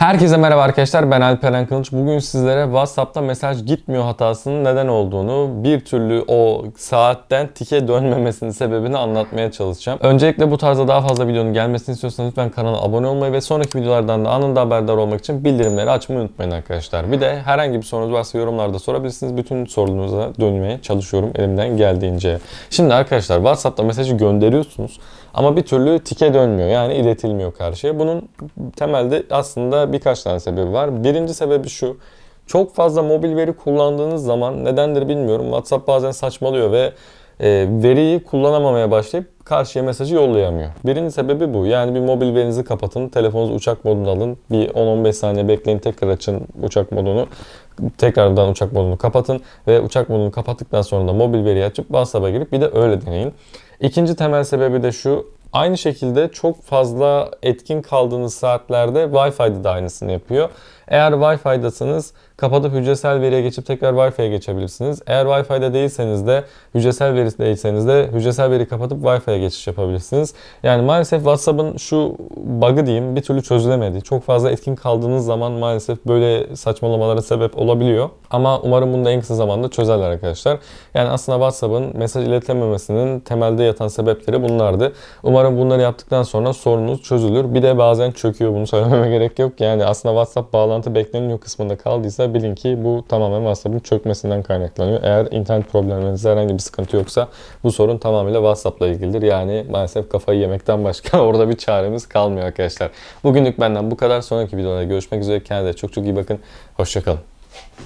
Herkese merhaba arkadaşlar ben Alperen Kılıç. Bugün sizlere WhatsApp'ta mesaj gitmiyor hatasının neden olduğunu, bir türlü o saatten tike dönmemesinin sebebini anlatmaya çalışacağım. Öncelikle bu tarzda daha fazla videonun gelmesini istiyorsanız lütfen kanala abone olmayı ve sonraki videolardan da anında haberdar olmak için bildirimleri açmayı unutmayın arkadaşlar. Bir de herhangi bir sorunuz varsa yorumlarda sorabilirsiniz. Bütün sorularınıza dönmeye çalışıyorum elimden geldiğince. Şimdi arkadaşlar WhatsApp'ta mesajı gönderiyorsunuz ama bir türlü tike dönmüyor. Yani iletilmiyor karşıya. Bunun temelde aslında birkaç tane sebebi var. Birinci sebebi şu. Çok fazla mobil veri kullandığınız zaman nedendir bilmiyorum. WhatsApp bazen saçmalıyor ve e, veriyi kullanamamaya başlayıp karşıya mesajı yollayamıyor. Birinci sebebi bu. Yani bir mobil verinizi kapatın, telefonunuzu uçak moduna alın. Bir 10-15 saniye bekleyin, tekrar açın uçak modunu. Tekrardan uçak modunu kapatın ve uçak modunu kapattıktan sonra da mobil veriyi açıp WhatsApp'a girip bir de öyle deneyin. İkinci temel sebebi de şu. Aynı şekilde çok fazla etkin kaldığınız saatlerde Wi-Fi'de de aynısını yapıyor. Eğer Wi-Fi'dasınız kapatıp hücresel veriye geçip tekrar Wi-Fi'ye geçebilirsiniz. Eğer Wi-Fi'de değilseniz de hücresel veri değilseniz de hücresel veri kapatıp Wi-Fi'ye geçiş yapabilirsiniz. Yani maalesef WhatsApp'ın şu bug'ı diyeyim bir türlü çözülemedi. Çok fazla etkin kaldığınız zaman maalesef böyle saçmalamalara sebep olabiliyor. Ama umarım bunu da en kısa zamanda çözerler arkadaşlar. Yani aslında WhatsApp'ın mesaj iletememesinin temelde yatan sebepleri bunlardı. Umarım bunları yaptıktan sonra sorunuz çözülür. Bir de bazen çöküyor bunu söylememe gerek yok. Yani aslında WhatsApp bağlantı bekleniyor kısmında kaldıysa bilin ki bu tamamen WhatsApp'ın çökmesinden kaynaklanıyor. Eğer internet problemlerinizde herhangi bir sıkıntı yoksa bu sorun tamamıyla WhatsApp'la ilgilidir. Yani maalesef kafayı yemekten başka orada bir çaremiz kalmıyor arkadaşlar. Bugünlük benden bu kadar. Sonraki videoda görüşmek üzere. Kendinize çok çok iyi bakın. Hoşçakalın.